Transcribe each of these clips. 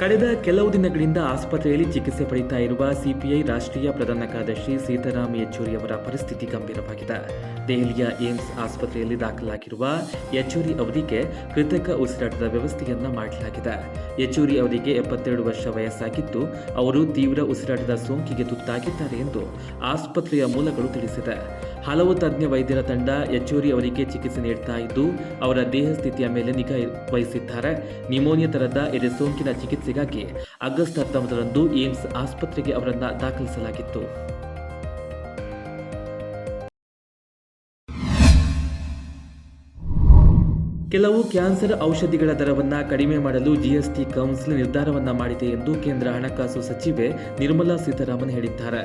ಕಳೆದ ಕೆಲವು ದಿನಗಳಿಂದ ಆಸ್ಪತ್ರೆಯಲ್ಲಿ ಚಿಕಿತ್ಸೆ ಪಡೆಯುತ್ತಾ ಇರುವ ಸಿಪಿಐ ರಾಷ್ಟ್ರೀಯ ಪ್ರಧಾನ ಕಾರ್ಯದರ್ಶಿ ಸೀತಾರಾಮ್ ಯೆಚೂರಿ ಅವರ ಪರಿಸ್ಥಿತಿ ಗಂಭೀರವಾಗಿದೆ. ದೆಹಲಿಯ ಏಮ್ಸ್ ಆಸ್ಪತ್ರೆಯಲ್ಲಿ ದಾಖಲಾಗಿರುವ ಯೆಚೂರಿ ಅವರಿಗೆ ಕೃತಕ ಉಸಿರಾಟದ ವ್ಯವಸ್ಥೆಯನ್ನ ಮಾಡಲಾಗಿದೆ. ಯೆಚೂರಿ ಅವರಿಗೆ ಎಪ್ಪತ್ತೆರಡು ವರ್ಷ ವಯಸ್ಸಾಗಿದ್ದು, ಅವರು ತೀವ್ರ ಉಸಿರಾಟದ ಸೋಂಕಿಗೆ ತುತ್ತಾಗಿದ್ದಾರೆ ಎಂದು ಆಸ್ಪತ್ರೆಯ ಮೂಲಗಳು ತಿಳಿಸಿದೆ. ಹಲವು ತಜ್ಞ ವೈದ್ಯರ ತಂಡ ಯಚೂರಿ ಅವರಿಗೆ ಚಿಕಿತ್ಸೆ ನೀಡ್ತಾ ಇದ್ದು, ಅವರ ದೇಹ ಸ್ಥಿತಿಯ ಮೇಲೆ ನಿಗಾ ವಹಿಸಿದ್ದಾರೆ. ನಿಮೋನಿಯಾ ತರದ ಎದೆ ಸೋಂಕಿನ ಚಿಕಿತ್ಸೆಗಾಗಿ ಆಗಸ್ಟ್ ಹತ್ತೊಂಬತ್ತರಂದು ಏಮ್ಸ್ ಆಸ್ಪತ್ರೆಗೆ ಅವರನ್ನು ದಾಖಲಿಸಲಾಗಿತ್ತು. ಕೆಲವು ಕ್ಯಾನ್ಸರ್ ಔಷಧಿಗಳ ದರವನ್ನು ಕಡಿಮೆ ಮಾಡಲು ಜಿಎಸ್ಟಿ ಕೌನ್ಸಿಲ್ ನಿರ್ಧಾರವನ್ನ ಮಾಡಿದೆ ಎಂದು ಕೇಂದ್ರ ಹಣಕಾಸು ಸಚಿವೆ ನಿರ್ಮಲಾ ಸೀತಾರಾಮನ್ ಹೇಳಿದ್ದಾರೆ.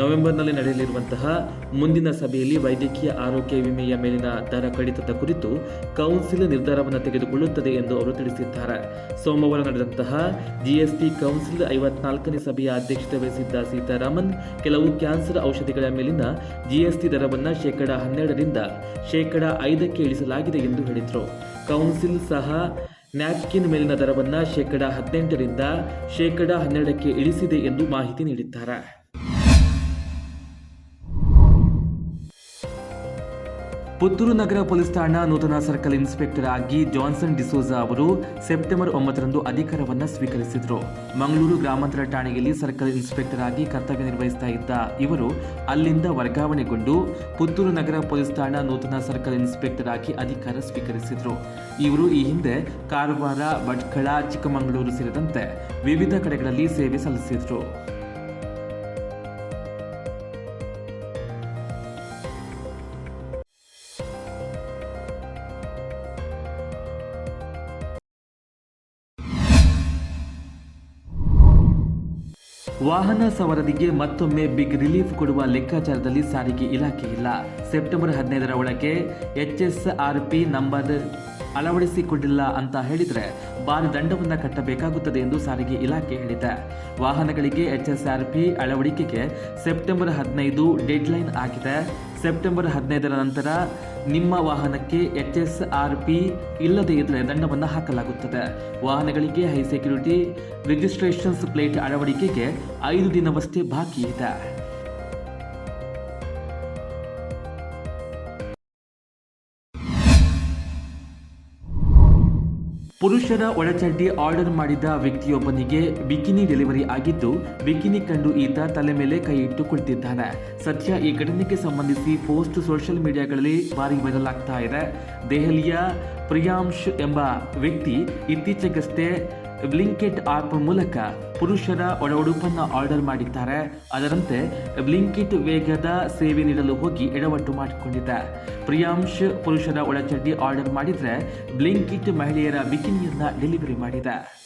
ನವೆಂಬರ್ನಲ್ಲಿ ನಡೆಯಲಿರುವಂತಹ ಮುಂದಿನ ಸಭೆಯಲ್ಲಿ ವೈದ್ಯಕೀಯ ಆರೋಗ್ಯ ವಿಮೆಯ ಮೇಲಿನ ದರ ಕಡಿತದ ಕುರಿತು ಕೌನ್ಸಿಲ್ ನಿರ್ಧಾರವನ್ನು ತೆಗೆದುಕೊಳ್ಳುತ್ತದೆ ಎಂದು ಅವರು ತಿಳಿಸಿದ್ದಾರೆ. ಸೋಮವಾರ ನಡೆದಂತಹ ಜಿಎಸ್ಟಿ ಕೌನ್ಸಿಲ್ ಐವತ್ನಾಲ್ಕನೇ ಸಭೆಯ ಅಧ್ಯಕ್ಷತೆ ವಹಿಸಿದ್ದ ಸೀತಾರಾಮನ್, ಕೆಲವು ಕ್ಯಾನ್ಸರ್ ಔಷಧಿಗಳ ಮೇಲಿನ ಜಿಎಸ್ಟಿ ದರವನ್ನು ಶೇಕಡಾ ಹನ್ನೆರಡರಿಂದ ಶೇಕಡಾ ಐದಕ್ಕೆ ಇಳಿಸಲಾಗಿದೆ ಎಂದು ಹೇಳಿದರು. ಕೌನ್ಸಿಲ್ ಸಹ ನ್ಯಾಪ್ಕಿನ್ ಮೇಲಿನ ದರವನ್ನು ಶೇಕಡ ಹದಿನೆಂಟರಿಂದ ಶೇಕಡ ಹನ್ನೆರಡಕ್ಕೆ ಇಳಿಸಿದೆ ಎಂದು ಮಾಹಿತಿ ನೀಡಿದ್ದಾರೆ. ಪುತ್ತೂರು ನಗರ ಪೊಲೀಸ್ ಠಾಣಾ ನೂತನ ಸರ್ಕಲ್ ಇನ್ಸ್ಪೆಕ್ಟರ್ ಆಗಿ ಜಾನ್ಸನ್ ಡಿಸೋಜಾ ಅವರು ಸೆಪ್ಟೆಂಬರ್ ಒಂಬತ್ತರಂದು ಅಧಿಕಾರವನ್ನು ಸ್ವೀಕರಿಸಿದರು. ಮಂಗಳೂರು ಗ್ರಾಮಾಂತರ ಠಾಣೆಯಲ್ಲಿ ಸರ್ಕಲ್ ಇನ್ಸ್ಪೆಕ್ಟರ್ ಆಗಿ ಕರ್ತವ್ಯ ನಿರ್ವಹಿಸ್ತಾ ಇದ್ದ ಇವರು ಅಲ್ಲಿಂದ ವರ್ಗಾವಣೆಗೊಂಡು ಪುತ್ತೂರು ನಗರ ಪೊಲೀಸ್ ಠಾಣಾ ನೂತನ ಸರ್ಕಲ್ ಇನ್ಸ್ಪೆಕ್ಟರ್ ಆಗಿ ಅಧಿಕಾರ ಸ್ವೀಕರಿಸಿದರು. ಇವರು ಈ ಹಿಂದೆ ಕಾರವಾರ, ಭಟ್ಕಳ, ಚಿಕ್ಕಮಗಳೂರು ಸೇರಿದಂತೆ ವಿವಿಧ ಕಡೆಗಳಲ್ಲಿ ಸೇವೆ ಸಲ್ಲಿಸಿದರು. ವಾಹನ ಸವಾರರಿಗೆ ಮತ್ತೊಮ್ಮೆ ಬಿಗ್ ರಿಲೀಫ್ ಕೊಡುವ ಲೆಕ್ಕಾಚಾರದಲ್ಲಿ ಸಾರಿಗೆ ಇಲಾಖೆ ಇಲ್ಲ. ಸೆಪ್ಟೆಂಬರ್ ಹದಿನೈದರ ಒಳಗೆ ಎಚ್ಎಸ್ಆರ್ಪಿ ನಂಬರ್ ಅಳವಡಿಸಿಕೊಂಡಿಲ್ಲ ಅಂತ ಹೇಳಿದರೆ ಭಾರಿ ದಂಡವನ್ನು ಕಟ್ಟಬೇಕಾಗುತ್ತದೆ ಎಂದು ಸಾರಿಗೆ ಇಲಾಖೆ ಹೇಳಿದೆ. ವಾಹನಗಳಿಗೆ ಎಚ್ಎಸ್ಆರ್ಪಿ ಅಳವಡಿಕೆಗೆ ಸೆಪ್ಟೆಂಬರ್ ಹದಿನೈದು ಡೆಡ್ಲೈನ್ ಆಗಿದೆ. ಸೆಪ್ಟೆಂಬರ್ ಹದಿನೈದರ ನಂತರ ನಿಮ್ಮ ವಾಹನಕ್ಕೆ ಎಚ್ಎಸ್ಆರ್ಪಿ ಇಲ್ಲದೇ ಇದ್ದರೆ ದಂಡವನ್ನು ಹಾಕಲಾಗುತ್ತದೆ. ವಾಹನಗಳಿಗೆ ಹೈ ಸೆಕ್ಯೂರಿಟಿ, ರಿಜಿಸ್ಟ್ರೇಷನ್ಸ್ ಪ್ಲೇಟ್ ಅಳವಡಿಕೆಗೆ ಐದು ದಿನವಷ್ಟೇ ಬಾಕಿ ಇದೆ. ಪುರುಷರ ಒಳಚಡ್ಡಿ ಆರ್ಡರ್ ಮಾಡಿದ ವ್ಯಕ್ತಿಯೊಬ್ಬನಿಗೆ ಬಿಕಿನಿ ಡೆಲಿವರಿ ಆಗಿದ್ದು, ಬಿಕಿನಿ ಕಂಡು ಈತ ತಲೆ ಮೇಲೆ ಕೈ ಇಟ್ಟು ಕುಳಿತಿದ್ದಾನೆ. ಸದ್ಯ ಈ ಘಟನೆಗೆ ಸಂಬಂಧಿಸಿ ಪೋಸ್ಟ್ ಸೋಷಿಯಲ್ ಮೀಡಿಯಾಗಳಲ್ಲಿ ಭಾರಿ ವೈರಲ್ ಆಗ್ತಾ ಇದೆ. ದೆಹಲಿಯ ಪ್ರಿಯಾಂಶ್ ಎಂಬ ವ್ಯಕ್ತಿ ಇತ್ತೀಚೆಗಷ್ಟೇ ಬ್ಲಿಂಕೆಟ್ ಆಪ್ ಮೂಲಕ ಪುರುಷರ ಒಳ ಉಡುಪನ್ನು ಆರ್ಡರ್ ಮಾಡಿದ್ದಾರೆ. ಅದರಂತೆ ಬ್ಲಿಂಕಿಟ್ ವೇಗದ ಸೇವೆ ನೀಡಲು ಹೋಗಿ ಎಡವಟ್ಟು ಮಾಡಿಕೊಂಡಿದ್ದ ಪ್ರಿಯಾಂಶ್ ಪುರುಷರ ಒಳಚಡ್ಡಿ ಆರ್ಡರ್ ಮಾಡಿದರೆ ಬ್ಲಿಂಕಿಟ್ ಮಹಿಳೆಯರ ಬಿಕಿನಿಯನ್ನ ಡೆಲಿವರಿ ಮಾಡಿದೆ.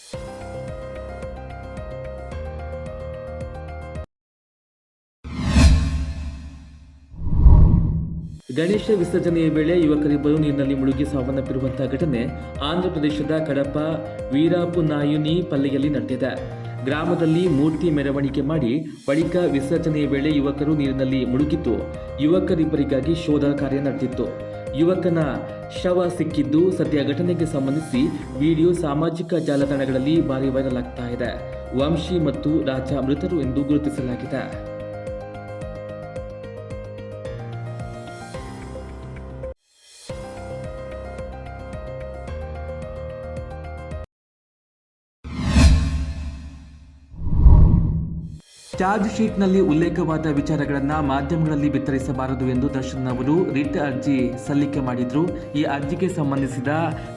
ಗಣೇಶ ವಿಸರ್ಜನೆಯ ವೇಳೆ ಯುವಕರಿಬ್ಬರು ನೀರಿನಲ್ಲಿ ಮುಳುಗಿ ಸಾವನ್ನಪ್ಪಿರುವಂತಹ ಘಟನೆ ಆಂಧ್ರಪ್ರದೇಶದ ಕಡಪ ವೀರಾಪುನಾಯುನಿ ಪಲ್ಲೆಯಲ್ಲಿ ನಡೆದಿದೆ. ಗ್ರಾಮದಲ್ಲಿ ಮೂರ್ತಿ ಮೆರವಣಿಗೆ ಮಾಡಿ ಬಳಿಕ ವಿಸರ್ಜನೆಯ ವೇಳೆ ಯುವಕರು ನೀರಿನಲ್ಲಿ ಮುಳುಗಿದ್ದು, ಯುವಕರಿಬ್ಬರಿಗಾಗಿ ಶೋಧ ಕಾರ್ಯ ನಡೆದಿತ್ತು. ಯುವಕನ ಶವ ಸಿಕ್ಕಿದ್ದು ಸದ್ಯ ಘಟನೆಗೆ ಸಂಬಂಧಿಸಿ ವಿಡಿಯೋ ಸಾಮಾಜಿಕ ಜಾಲತಾಣಗಳಲ್ಲಿ ಭಾರಿ ವೈರಲ್ ಆಗ್ತಾ ಇದೆ. ವಂಶಿ ಮತ್ತು ರಾಜ ಮೃತರು ಎಂದು ಗುರುತಿಸಲಾಗಿದೆ. ಚಾರ್ಜ್ ಶೀಟ್ನಲ್ಲಿ ಉಲ್ಲೇಖವಾದ ವಿಚಾರಗಳನ್ನು ಮಾಧ್ಯಮಗಳಲ್ಲಿ ಬಿತ್ತರಿಸಬಾರದು ಎಂದು ದರ್ಶನ್ ಅವರು ರಿಟ್ ಅರ್ಜಿ ಸಲ್ಲಿಕೆ ಮಾಡಿದ್ರು. ಈ ಅರ್ಜಿಗೆ ಸಂಬಂಧಿಸಿದ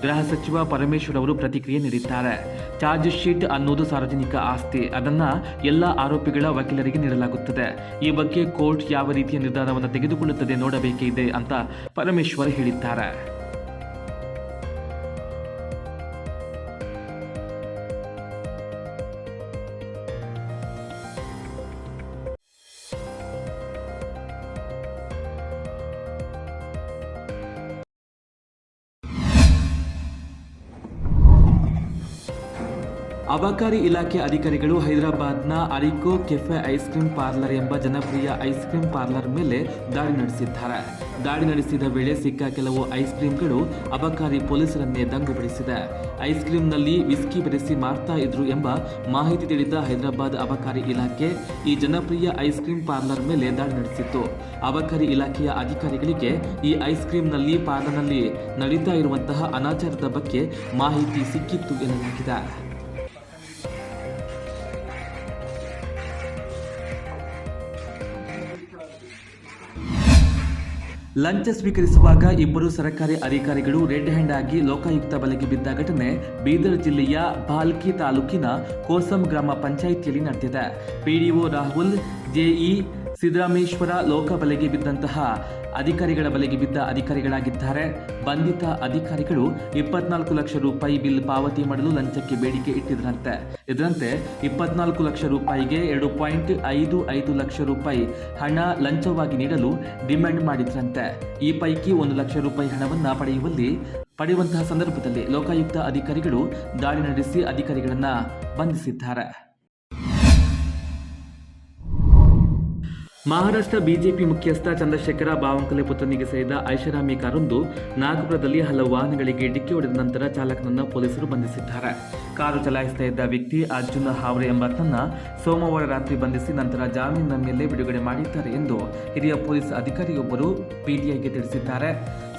ಗೃಹ ಸಚಿವ ಪರಮೇಶ್ವರ್ ಅವರು ಪ್ರತಿಕ್ರಿಯೆ ನೀಡಿದ್ದಾರೆ. ಚಾರ್ಜ್ ಶೀಟ್ ಅನ್ನೋದು ಸಾರ್ವಜನಿಕ ಆಸ್ತಿ. ಅದನ್ನ ಎಲ್ಲ ಆರೋಪಿಗಳ ವಕೀಲರಿಗೆ ನೀಡಲಾಗುತ್ತದೆ. ಈ ಬಗ್ಗೆ ಕೋರ್ಟ್ ಯಾವ ರೀತಿಯ ನಿರ್ಧಾರವನ್ನು ತೆಗೆದುಕೊಳ್ಳುತ್ತದೆ ನೋಡಬೇಕಿದೆ ಅಂತ ಪರಮೇಶ್ವರ್ ಹೇಳಿದ್ದಾರೆ. ಅಬಕಾರಿ ಇಲಾಖೆ ಅಧಿಕಾರಿಗಳು ಹೈದರಾಬಾದ್ನ Arico cafe ice cream parlour ಎಂಬ ಜನಪ್ರಿಯ ಐಸ್ ಕ್ರೀಂ ಪಾರ್ಲರ್ ಮೇಲೆ ದಾಳಿ ನಡೆಸಿದ್ದಾರೆ. ದಾಳಿ ನಡೆಸಿದ ವೇಳೆ ಸಿಕ್ಕ ಕೆಲವು ಐಸ್ ಕ್ರೀಂಗಳು ಅಬಕಾರಿ ಪೊಲೀಸರನ್ನೇ ದಂಗುಬಡಿಸಿದೆ. ಐಸ್ ಕ್ರೀಂನಲ್ಲಿ ವಿಸ್ಕಿ ಬೆರೆಸಿ ಮಾರ್ತಾ ಇದ್ರು ಎಂಬ ಮಾಹಿತಿ ತಿಳಿದ ಹೈದರಾಬಾದ್ ಅಬಕಾರಿ ಇಲಾಖೆ ಈ ಜನಪ್ರಿಯ ಐಸ್ ಕ್ರೀಂ ಪಾರ್ಲರ್ ಮೇಲೆ ದಾಳಿ ನಡೆಸಿತ್ತು. ಅಬಕಾರಿ ಇಲಾಖೆಯ ಅಧಿಕಾರಿಗಳಿಗೆ ಈ ಐಸ್ ಕ್ರೀಂನಲ್ಲಿ ಪಾರ್ಲರ್ನಲ್ಲಿ ನಡೀತಾ ಇರುವಂತಹ ಅನಾಚಾರದ ಬಗ್ಗೆ ಮಾಹಿತಿ ಸಿಕ್ಕಿತ್ತು ಎನ್ನಲಾಗಿದೆ. ಲಂಚ ಸ್ವೀಕರಿಸುವಾಗ ಇಬ್ಬರು ಸರ್ಕಾರಿ ಅಧಿಕಾರಿಗಳು ರೆಡ್ ಹ್ಯಾಂಡ್ ಆಗಿ ಲೋಕಾಯುಕ್ತ ಬಲೆಗೆ ಬಿದ್ದ ಘಟನೆ ಬೀದರ್ ಜಿಲ್ಲೆಯ ಬಾಲ್ಕಿ ತಾಲೂಕಿನ ಕೋಸಂ ಗ್ರಾಮ ಪಂಚಾಯಿತಿಯಲ್ಲಿ ನಡೆದಿದೆ. ಪಿಡಿಒ ರಾಹುಲ್, ಜೆಇ ಸಿದ್ದರಾಮೇಶ್ವರ ಲೋಕ ಬಲೆಗೆ ಬಿದ್ದಂತಹ ಅಧಿಕಾರಿಗಳ ಬಲೆಗೆ ಬಿದ್ದ ಅಧಿಕಾರಿಗಳಾಗಿದ್ದಾರೆ. ಬಂಧಿತ ಅಧಿಕಾರಿಗಳು ಇಪ್ಪತ್ನಾಲ್ಕು ಲಕ್ಷ ರೂಪಾಯಿ ಬಿಲ್ ಪಾವತಿ ಮಾಡಲು ಲಂಚಕ್ಕೆ ಬೇಡಿಕೆ ಇಟ್ಟಿದ್ರಂತೆ. ಇದರಂತೆ ಇಪ್ಪತ್ನಾಲ್ಕು ಲಕ್ಷ ರೂಪಾಯಿಗೆ ಎರಡು ಪಾಯಿಂಟ್ ಐದು ಐದು ಲಕ್ಷ ರೂಪಾಯಿ ಹಣ ಲಂಚವಾಗಿ ನೀಡಲು ಡಿಮ್ಯಾಂಡ್ ಮಾಡಿದ್ರಂತೆ. ಈ ಪೈಕಿ ಒಂದು ಲಕ್ಷ ರೂಪಾಯಿ ಹಣವನ್ನು ಪಡೆಯುವಲ್ಲಿ ಪಡೆಯುವಂತಹ ಸಂದರ್ಭದಲ್ಲಿ ಲೋಕಾಯುಕ್ತ ಅಧಿಕಾರಿಗಳು ದಾಳಿ ನಡೆಸಿ ಅಧಿಕಾರಿಗಳನ್ನು ಬಂಧಿಸಿದ್ದಾರೆ. ಮಹಾರಾಷ್ಟ್ರ ಬಿಜೆಪಿ ಮುಖ್ಯಸ್ಥ ಚಂದ್ರಶೇಖರ ಬಾವಂಕಲೆ ಪುತ್ರನಿಗೆ ಸೇರಿದ ಐಷಾರಾಮಿ ಕಾರೊಂದು ನಾಗಪುರದಲ್ಲಿ ಹಲವು ವಾಹನಗಳಿಗೆ ಡಿಕ್ಕಿ ಹೊಡೆದ ನಂತರ ಚಾಲಕನನ್ನು ಪೊಲೀಸರು ಬಂಧಿಸಿದ್ದಾರೆ. ಕಾರು ಚಲಾಯಿಸ್ತಾ ಇದ್ದ ವ್ಯಕ್ತಿ ಅರ್ಜುನ ಹಾವ್ರೆ ಎಂಬಾತನನ್ನ ಸೋಮವಾರ ರಾತ್ರಿ ಬಂಧಿಸಿ ನಂತರ ಜಾಮೀನಿನ ಮೇಲೆ ಬಿಡುಗಡೆ ಮಾಡಿದ್ದಾರೆ ಎಂದು ಹಿರಿಯ ಪೊಲೀಸ್ ಅಧಿಕಾರಿಯೊಬ್ಬರು ಪಿಟಿಐಗೆ ತಿಳಿಸಿದ್ದಾರೆ.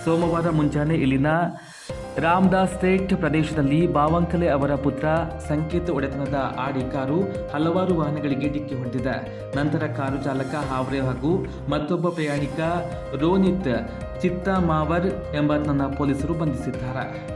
ಸೋಮವಾರ ಮುಂಜಾನೆ ಇಲ್ಲಿನ ರಾಮದಾಸ್ ಸೇಠ್ ಪ್ರದೇಶದಲ್ಲಿ ಬಾವಂಕಲೆ ಅವರ ಪುತ್ರ ಸಂಕೇತ ಒಡೆತನದ ಆಡಿ ಕಾರು ಹಲವಾರು ವಾಹನಗಳಿಗೆ ಡಿಕ್ಕಿ ಹೊಡೆದಿದೆ. ನಂತರ ಕಾರು ಚಾಲಕ ಹಾವ್ರೆ ಹಾಗೂ ಮತ್ತೊಬ್ಬ ಪ್ರಯಾಣಿಕ ರೋನಿತ್ ಚಿತ್ತ ಮಾವರ್ ಎಂಬಾತನನ್ನ ಪೊಲೀಸರು ಬಂಧಿಸಿದ್ದಾರೆ.